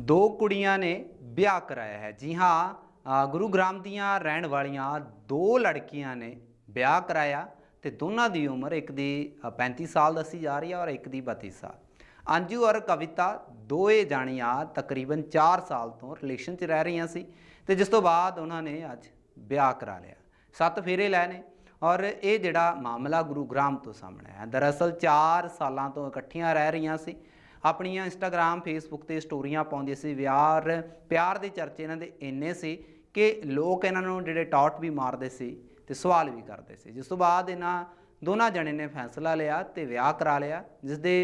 ਦੋ ਕੁੜੀਆਂ ਨੇ ਵਿਆਹ ਕਰਾਇਆ ਹੈ। ਜੀ ਹਾਂ ਅ, ਗੁਰੂਗ੍ਰਾਮ ਦੀਆਂ ਰਹਿਣ ਵਾਲੀਆਂ ਦੋ ਲੜਕੀਆਂ ਨੇ ਵਿਆਹ ਕਰਾਇਆ ਤੇ ਦੋਨਾਂ ਦੀ ਉਮਰ ਇੱਕ ਦੀ ਅ, 35 ਸਾਲ ਦੱਸੀ ਜਾ ਰਹੀ ਹੈ ਔਰ ਇੱਕ ਦੀ 32 ਸਾਲ। ਅੰਜੂ ਔਰ ਕਵਿਤਾ ਦੋਏ ਜਾਣੀਆਂ ਤਕਰੀਬਨ 4 ਸਾਲ ਤੋਂ ਰਿਲੇਸ਼ਨ 'ਚ ਰਹਿ ਰਹੀਆਂ ਸੀ ਤੇ ਜਿਸ ਤੋਂ ਬਾਅਦ ਉਹਨਾਂ ਨੇ ਅੱਜ ਵਿਆਹ ਕਰਾ ਲਿਆ। ਸੱਤ ਫੇਰੇ ਲੈ ਨੇ ਔਰ ਇਹ ਜਿਹੜਾ ਮਾਮਲਾ ਗੁਰੂਗ੍ਰਾਮ ਤੋਂ ਸਾਹਮਣੇ ਆਇਆ। ਦਰਅਸਲ 4 ਸਾਲਾਂ ਤੋਂ ਇਕੱਠੀਆਂ ਰਹਿ ਰਹੀਆਂ ਸੀ ਆਪਣੀਆਂ ਇੰਸਟਾਗ੍ਰam ਫੇਸਬੁੱਕ ਤੇ ਸਟੋਰੀਆਂ ਪਾਉਂਦੇ ਸੀ। ਵਿਆਹ ਪਿਆਰ ਦੇ ਚਰਚੇ ਇਹਨਾਂ ਦੇ ਇੰਨੇ ਸੀ ਕਿ ਲੋਕ ਇਹਨਾਂ ਨੂੰ ਜਿਹੜੇ ਟੌਟ ਵੀ ਮਾਰਦੇ ਸੀ ਤੇ ਸਵਾਲ ਵੀ ਕਰਦੇ ਸੀ। ਜਿਸ ਤੋਂ ਬਾਅਦ ਇਹਨਾਂ ਦੋਨਾਂ ਜਣੇ ਨੇ ਫੈਸਲਾ ਲਿਆ ਤੇ ਵਿਆਹ ਕਰਾ ਲਿਆ ਜਿਸ ਦੇ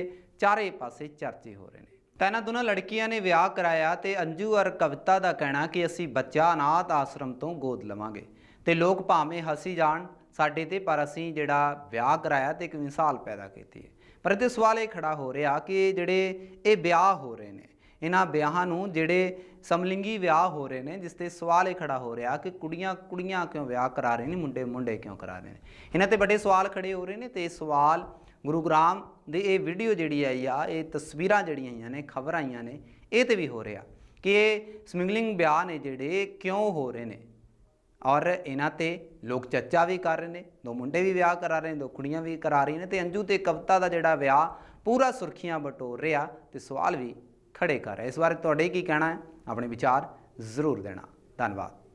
ਚਾਰੇ ਪਾਸੇ ਚਰਚੇ ਹੋ ਰਹੇ ਨੇ। ਤਾਂ ਇਹਨਾਂ ਦੋਨਾਂ ਲੜਕੀਆਂ ਨੇ ਵਿਆਹ ਕਰਾਇਆ ਤੇ ਅੰਜੂ ਔਰ ਕਵਿਤਾ ਦਾ ਕਹਿਣਾ ਕਿ ਅਸੀਂ ਬੱਚਾ ਅਨਾਥ ਆਸ਼ਰਮ ਤੋਂ ਗੋਦ ਲਵਾਂਗੇ ਤੇ ਲੋਕ ਭਾਵੇਂ ਹਸੀ ਜਾਣ ਸਾਡੇ ਤੇ, ਪਰ ਅਸੀਂ ਜਿਹੜਾ ਵਿਆਹ ਕਰਾਇਆ ਤੇ ਇੱਕ ਮਿਸਾਲ ਪੈਦਾ ਕੀਤੀ ਹੈ। ਪਰ ਇੱਥੇ ਸਵਾਲ ਇਹ ਖੜਾ ਹੋ ਰਿਹਾ ਕਿ ਜਿਹੜੇ ਇਹ ਵਿਆਹ ਹੋ ਰਹੇ ਨੇ, ਇਹਨਾਂ ਵਿਆਹਾਂ ਨੂੰ ਜਿਹੜੇ ਸਮਲਿੰਗੀ ਵਿਆਹ ਹੋ ਰਹੇ ਨੇ, ਜਿਸ ਤੇ ਸਵਾਲ ਇਹ ਖੜਾ ਹੋ ਰਿਹਾ ਕਿ ਕੁੜੀਆਂ ਕੁੜੀਆਂ ਕਿਉਂ ਵਿਆਹ ਕਰਾ ਰਹੇ ਨੇ, ਮੁੰਡੇ ਮੁੰਡੇ ਕਿਉਂ ਕਰਾ ਰਹੇ ਨੇ? ਇਹਨਾਂ ਤੇ ਵੱਡੇ ਸਵਾਲ ਖੜੇ ਹੋ ਰਹੇ ਨੇ ਤੇ ਇਹ ਸਵਾਲ ਗੁਰੂਗ੍ਰਾਮ ਦੇ ਇਹ ਵੀਡੀਓ ਜਿਹੜੀ ਆਈ ਆ, ਇਹ ਤਸਵੀਰਾਂ ਜਿਹੜੀਆਂ ਆਈਆਂ ਨੇ, ਖਬਰ ਆਈਆਂ ਨੇ, ਇਹ ਤੇ ਵੀ ਹੋ ਰਿਹਾ ਕਿ ਇਹ ਸਮਿੰਗਲਿੰਗ ਵਿਆਹ ਨੇ ਜਿਹੜੇ ਕਿਉਂ ਹੋ ਰਹੇ ਨੇ? ਔਰ ਇਹਨਾਂ ਤੇ ਲੋਕ ਚਰਚਾ ਵੀ ਕਰ ਰਹੇ ਨੇ, ਦੋ ਮੁੰਡੇ ਵੀ ਵਿਆਹ ਕਰਾ ਰਹੇ ਨੇ, ਦੋ ਕੁੜੀਆਂ ਵੀ ਕਰਾ ਰਹੀਆਂ ਨੇ ਤੇ ਅੰਜੂ ਤੇ ਕਵਿਤਾ ਦਾ ਜਿਹੜਾ ਵਿਆਹ ਪੂਰਾ ਸੁਰਖੀਆਂ ਬਟੋਰ ਰਿਹਾ ਤੇ ਸਵਾਲ ਵੀ ਖੜੇ ਕਰ ਰਿਹਾ। ਇਸ ਬਾਰੇ ਤੁਹਾਡੇ ਕੀ ਕਹਿਣਾ ਹੈ? ਆਪਣੇ ਵਿਚਾਰ ਜ਼ਰੂਰ ਦੇਣਾ। ਧੰਨਵਾਦ।